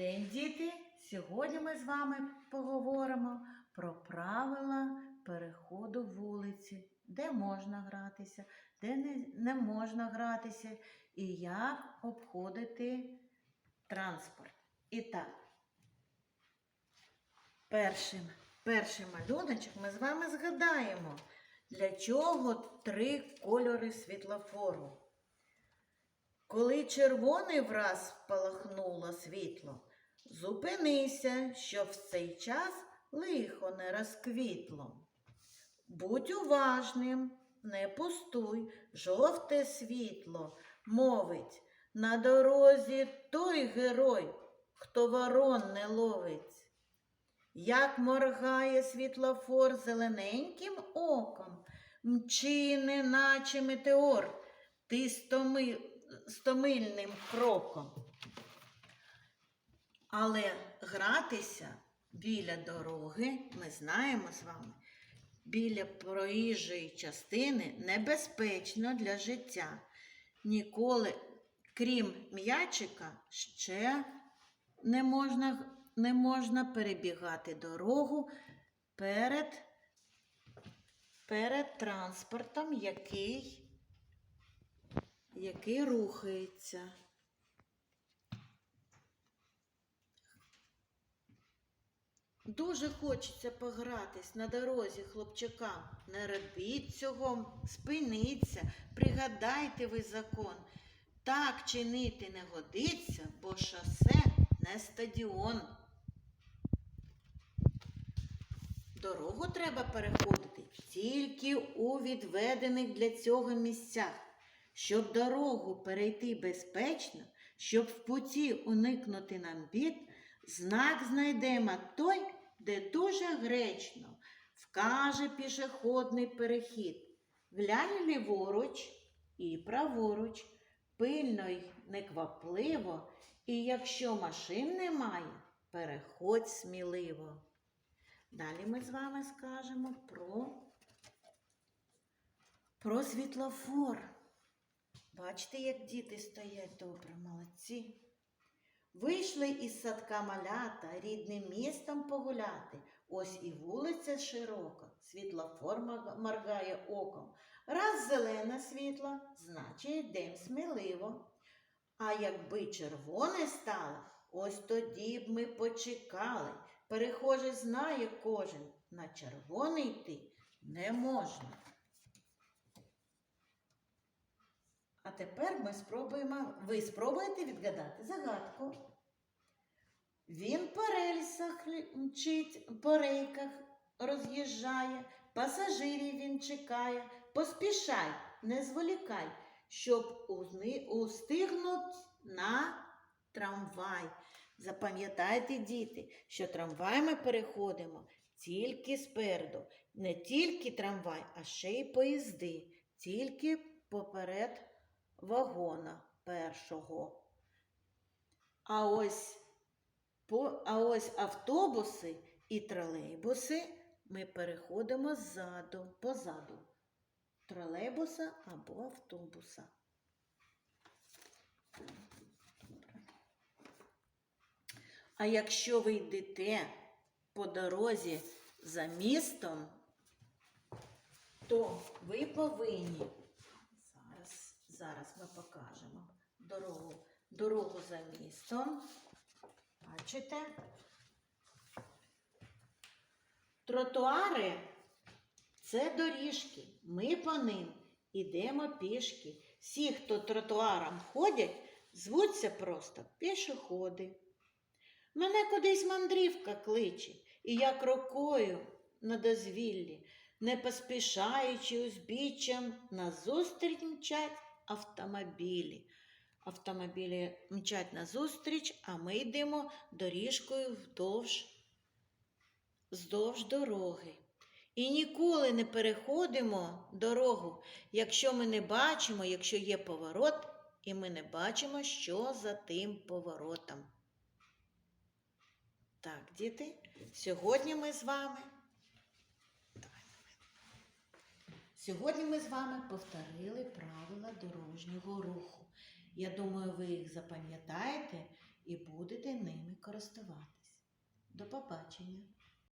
день, діти! Сьогодні ми з вами поговоримо про правила переходу вулиці, де можна гратися, де не, можна гратися, і як обходити транспорт. І так, першим, перший малюночок ми з вами згадаємо, для чого три кольори світлофору. Коли червоний враз спалахнуло світло, зупинися, щоб в цей час лихо не розквітло. Будь уважним, не пустуй, жовте світло, мовить, на дорозі той герой, хто ворон не ловить. Як моргає світлофор зелененьким оком, мчи, неначе метеор, ти стоми, стомильним кроком. Але гратися біля дороги, ми знаємо з вами, біля проїжджої частини небезпечно для життя. Ніколи, крім м'ячика, ще не можна, не можна перебігати дорогу перед, перед транспортом, який, який рухається. Дуже хочеться погратись на дорозі хлопчакам. Не робіть цього, спиніться, пригадайте ви закон. Так чинити не годиться, бо шосе не стадіон. Дорогу треба переходити тільки у відведених для цього місцях. Щоб дорогу перейти безпечно, щоб в путі уникнути нам бід, знак знайдемо той, де дуже гречно вкаже пішохідний перехід. Глянь ліворуч і праворуч, пильно й неквапливо, і якщо машин немає, переходь сміливо. Далі ми з вами скажемо про, про світлофор. Бачите, як діти стоять добре, молодці. Вийшли із садка малята рідним містом погуляти. Ось і вулиця широка, світлофор маг- моргає оком. Раз зелене світло, значить йдем сміливо. А якби червоне стало, ось тоді б ми почекали. Перехожий знає кожен, на червоний йти не можна. А тепер ми спробуємо, ви спробуєте відгадати загадку. По рельсах мчить, по рейках роз'їжджає, пасажирів він чекає. Поспішай, не зволікай, щоб устигнуть на трамвай. Запам'ятайте, діти, що трамвай ми переходимо тільки спереду. Не тільки трамвай, а ще й поїзди, тільки поперед вагона першого. А ось, а ось автобуси і тролейбуси ми переходимо ззаду, позаду тролейбуса або автобуса. А якщо ви йдете по дорозі за містом, то ви повинні зараз, зараз ми покажемо дорогу, дорогу за містом. Бачите? Тротуари це доріжки. Ми по ним ідемо пішки. Всі, хто тротуаром ходять, звуться просто пішоходи. Мене кудись мандрівка кличе, і я крокою на дозвіллі, не поспішаючи узбіччям, назустріч мчать автомобілі. Автомобілі мчать назустріч, а ми йдемо доріжкою вдовж, вздовж дороги. І ніколи не переходимо дорогу, якщо ми не бачимо, якщо є поворот, і ми не бачимо, що за тим поворотом. Так, діти, сьогодні ми з вами. Сьогодні ми з вами повторили правила дорожнього руху. Я думаю, ви їх запам'ятаєте і будете ними користуватись. До побачення!